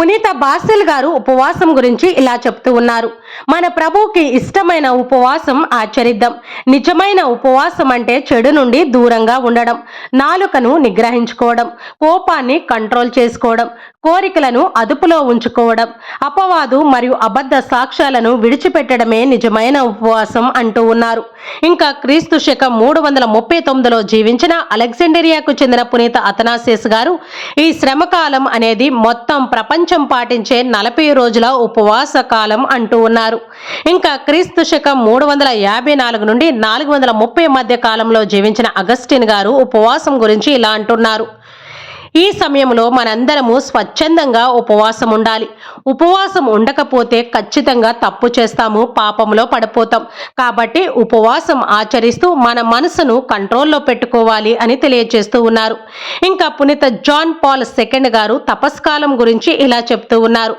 పునీత బాసిల్ గారు ఉపవాసం గురించి ఇలా చెప్తూ ఉన్నారు. మన ప్రభువుకి ఇష్టమైన ఉపవాసం ఆచరిద్దాం. నిజమైన ఉపవాసం అంటే చెడు నుండి దూరంగా ఉండడం నాలుకను నిగ్రహించుకోవడం కోపాన్ని కంట్రోల్ చేసుకోవడం కోరికలను అదుపులో ఉంచుకోవడం అపవాదు మరియు అబద్ధ సాక్ష్యాలను విడిచిపెట్టడమే నిజమైన ఉపవాసం అంటూ ఉన్నారు. ఇంకా క్రీస్తు శకం మూడు వందల ముప్పై తొమ్మిదిలో జీవించిన అలెగ్జాండరియాకు చెందిన పునీత అతనాసేస్ గారు ఈ శ్రమకాలం అనేది మొత్తం ప్రపంచ పాటించే నలభై రోజుల ఉపవాస కాలం అంటూ ఉన్నారు. ఇంకా క్రీస్తు శకం మూడు వందల యాభై నాలుగు నుండి నాలుగు వందల ముప్పై మధ్య కాలంలో జీవించిన అగస్టిన్ గారు ఉపవాసం గురించి ఇలా అంటున్నారు. ఈ సమయంలో మనందరము స్వచ్ఛందంగా ఉపవాసం ఉండాలి. ఉపవాసం ఉండకపోతే ఖచ్చితంగా తప్పు చేస్తాము పాపంలో పడిపోతాం. కాబట్టి ఉపవాసం ఆచరిస్తూ మన మనసును కంట్రోల్లో పెట్టుకోవాలి అని తెలియజేస్తూ ఉన్నారు. ఇంకా పునీత జాన్ పాల్ సెకండ్ గారు తపస్కాలం గురించి ఇలా చెప్తూ ఉన్నారు.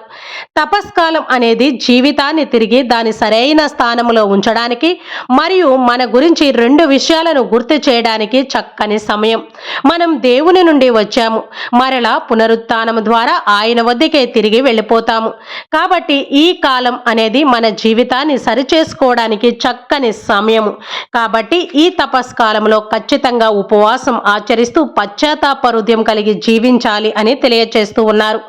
తపస్కాలం అనేది జీవితాన్ని తిరిగి దాని సరైన స్థానంలో ఉంచడానికి మరియు మన గురించి రెండు విషయాలను గుర్తు చేయడానికి చక్కని సమయం. మనం దేవుని నుండి వచ్చాము. మరలా పునరుత్నం ద్వారా ఆయన వద్దకే తిరిగి వెళ్ళిపోతాము. కాబట్టి ఈ కాలం అనేది మన జీవితాన్ని సరిచేసుకోవడానికి చక్కని సమయము. కాబట్టి ఈ తపస్కాలంలో ఖచ్చితంగా ఉపవాసం ఆచరిస్తూ పశ్చాత్తాప హృదయం కలిగి జీవించాలి అని తెలియచేస్తూ ఉన్నారు.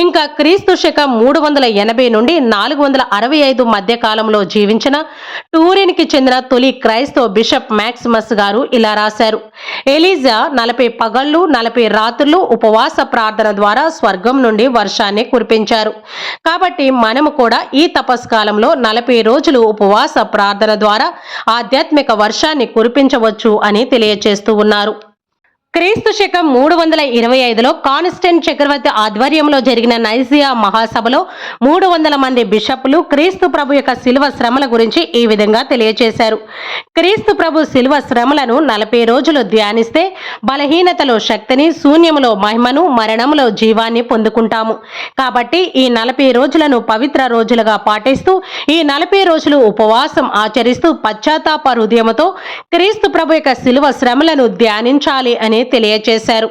ఇంకా క్రీస్తు శకం మూడు వందల ఎనభై నుండి నాలుగు వందల అరవై ఐదు మధ్య కాలంలో జీవించిన టూరిన్కి చెందిన తొలి క్రైస్తవ బిషప్ మ్యాక్సిమస్ గారు ఇలా రాశారు. ఎలిజా నలభై పగళ్ళు నలభై రాత్రులు ఉపవాస ప్రార్థన ద్వారా స్వర్గం నుండి వర్షాన్ని కురిపించారు. కాబట్టి మనము కూడా ఈ తపస్కాలంలో నలభై రోజులు ఉపవాస ప్రార్థన ద్వారా ఆధ్యాత్మిక వర్షాన్ని కురిపించవచ్చు అని తెలియజేస్తూ ఉన్నారు. క్రీస్తు శకం మూడు వందల ఇరవై ఐదులో కాన్స్టెంట్ చక్రవర్తి ఆధ్వర్యంలో జరిగిన నైజియా మహాసభలో మూడు వందల మంది బిషప్లు క్రీస్తు ప్రభు యొక్క శిలువ శ్రమల గురించి ఈ విధంగా తెలియజేశారు క్రీస్తు ప్రభు శిల్వ శ్రమలను నలభై రోజులు ధ్యానిస్తే బలహీనతలో శక్తిని శూన్యములో మహిమను మరణములో జీవాన్ని పొందుకుంటాము. కాబట్టి ఈ నలభై రోజులను పవిత్ర రోజులుగా పాటిస్తూ ఈ నలభై రోజులు ఉపవాసం ఆచరిస్తూ పశ్చాత్తాప హృదయముతో క్రీస్తు ప్రభు యొక్క శిలువ శ్రమలను ధ్యానించాలి అని తెలియజేశారు